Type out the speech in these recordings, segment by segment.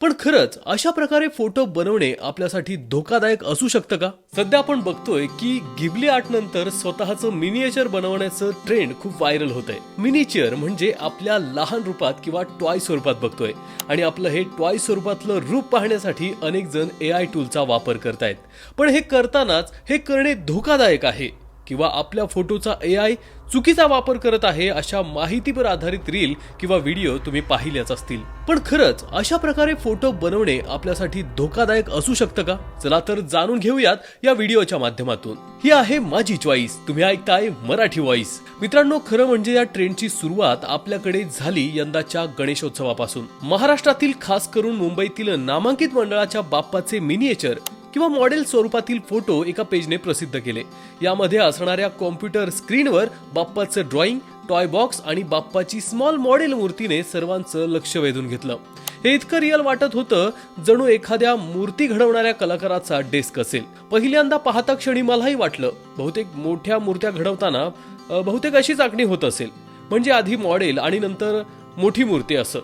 पण खरंच अशा प्रकारे फोटो बनवणे आपल्यासाठी धोकादायक असू शकतं का? सध्या आपण बघतोय की गिबली आर्ट नंतर स्वतःचं मिनिएचर बनवण्याचं ट्रेंड खूप व्हायरल होत आहे मिनिएचर म्हणजे आपल्या लहान रूपात किंवा टॉय स्वरूपात बघतोय. आणि आपलं हे टॉय स्वरूपातलं रूप पाहण्यासाठी अनेक जण ए आय टूलचा वापर करतायत. पण हे करतानाच हे करणे धोकादायक आहे. किंवा आपल्या फोटोचा ए आय चुकीचा वापर करत आहे अशा माहितीवर आधारित रील किंवा व्हिडिओ तुम्ही पाहिल्याच असतील. पण खरंच अशा प्रकारे फोटो बनवणे आपल्यासाठी धोकादायक असू शकतं का? चला तर जाणून घेऊयात या व्हिडिओच्या माध्यमातून. ही आहे माझी चॉईस तुम्ही ऐकताय मराठी व्हॉइस मित्रांनो खरं म्हणजे या ट्रेंडची सुरुवात आपल्याकडे झाली यंदाच्या गणेशोत्सवापासून. महाराष्ट्रातील खास करून मुंबईतील नामांकित मंडळाच्या बाप्पाचे मिनिएचर किंवा मॉडेल स्वरूपातील फोटो एका पेजने प्रसिद्ध केले. यामध्ये असणाऱ्या कॉम्प्युटर स्क्रीनवर बाप्पाचं ड्रॉइंग टॉय बॉक्स आणि बाप्पाची स्मॉल मॉडेल मूर्तीने सर्वांचं लक्ष वेधून घेतलं. हे इतकं रिअल वाटत होतं जणू एखाद्या मूर्ती घडवणाऱ्या कलाकाराचा डेस्क असेल. पहिल्यांदा पाहता क्षणी मलाही वाटलं बहुतेक मोठ्या मूर्त्या घडवताना बहुतेक अशीच आखणी होत असेल. म्हणजे आधी मॉडेल आणि नंतर मोठी मूर्ती असं.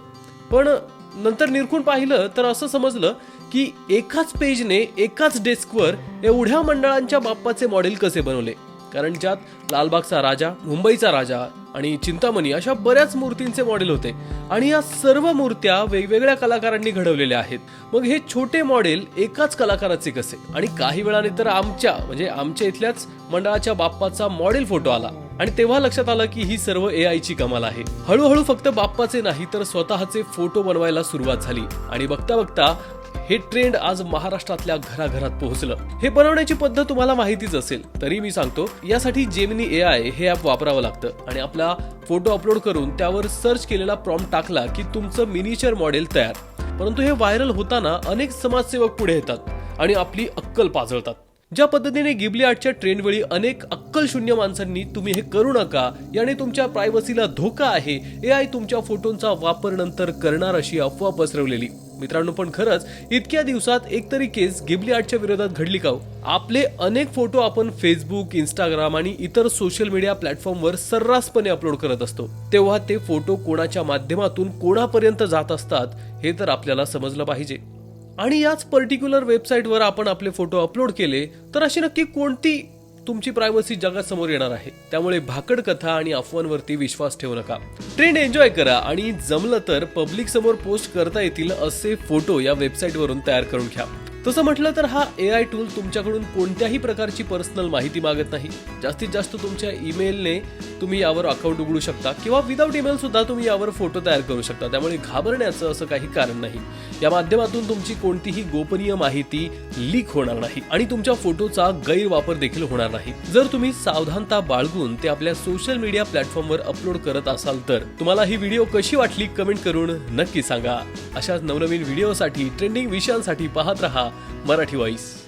पण नंतर निरखून पाहिलं तर असं समजलं की एकाच पेजने एकाच डेस्कवर एवढ्या मंडळांच्या बाप्पाचे मॉडेल कसे बनवले? कारण ज्यात लालबागचा राजा मुंबईचा राजा आणि चिंतामणी अशा बऱ्याच मूर्तींचे मॉडेल होते. आणि या सर्व मूर्त्या वेगवेगळ्या कलाकारांनी घडवलेल्या आहेत. मग हे छोटे मॉडेल एकाच कलाकाराचे कसे? आणि काही वेळाने तर आमच्या म्हणजे आमच्या इथल्याच मंडळाच्या बाप्पाचा मॉडेल फोटो आला. आणि तेव्हा लक्षात आलं की ही सर्व ए आयची कमाल आहे. हळूहळू फक्त बाप्पाचे नाही तर स्वतःचे फोटो बनवायला सुरुवात झाली. आणि बघता बघता हे ट्रेंड आज महाराष्ट्रातल्या घराघरात पोहोचलं. हे बनवण्याची पद्धत तुम्हाला माहितीच असेल तरी मी सांगतो यासाठी जेमिनी ए आय हे ॲप वापरावं लागतं आणि आपला फोटो अपलोड करून त्यावर सर्च केलेला प्रॉम्प्ट टाकला की तुमचं मिनिचर मॉडेल तयार. परंतु हे व्हायरल होताना अनेक समाजसेवक पुढे येतात आणि आपली अक्कल पाजळतात. ज्या पद्धतीने गिबली आर्टच्या ट्रेंडवेळी अनेक अक्कल शून्य माणसांनी तुम्ही हे करू नका याने तुमच्या प्रायव्हसीला धोका आहे ए आय तुमच्या फोटोंचा वापर नंतर करणार अशी अफवा पसरवलेली. मित्रांनो पण खरंच इतक्या दिवसात एक तरी केस गिबली आर्टच्या विरोधात घडली का हो? आपले अनेक फोटो आपण फेसबुक इंस्टाग्राम आणि इतर सोशल मीडिया प्लॅटफॉर्मवर सर्रासपणे अपलोड करत असतो तेव्हा ते फोटो कोणाच्या माध्यमातून कोणापर्यंत जात असतात हे तर आपल्याला समजलं पाहिजे आणि याच पर्टिक्युलर वेबसाईटवर आपण आपले फोटो अपलोड केले तर अशी नक्की कोणती तुमची प्रायव्हसी जगासमोर येणार आहे. त्यामुळे भाकड कथा आणि अफवांवरती विश्वास ठेवू नका. ट्रेंड एन्जॉय करा आणि जमलं तर पब्लिक समोर पोस्ट करता येतील असे फोटो या वेबसाईटवरून तयार करून घ्या. तसं म्हटलं तर हा ए आय टूल तुमच्याकडून कोणत्याही प्रकारची पर्सनल माहिती मागत नाही. जास्तीत जास्त तुमच्या ईमेलने तुम्ही यावर अकाउंट उघडू शकता किंवा विदाऊट ईमेल सुद्धा तुम्ही यावर फोटो तयार करू शकता. त्यामुळे घाबरण्याचं असं काही कारण नाही. या माध्यमातून तुमची कोणतीही गोपनीय माहिती लीक होणार नाही आणि तुमच्या फोटोचा गैरवापर देखील होणार नाही. जर तुम्ही सावधानता बाळगून ते आपल्या सोशल मीडिया प्लॅटफॉर्मवर अपलोड करत असाल तर तुम्हाला ही व्हिडिओ कशी वाटली कमेंट करून नक्की सांगा. अशाच नवनवीन व्हिडिओसाठी ट्रेंडिंग विषयांसाठी पाहत रहा. मराठी व्हॉइस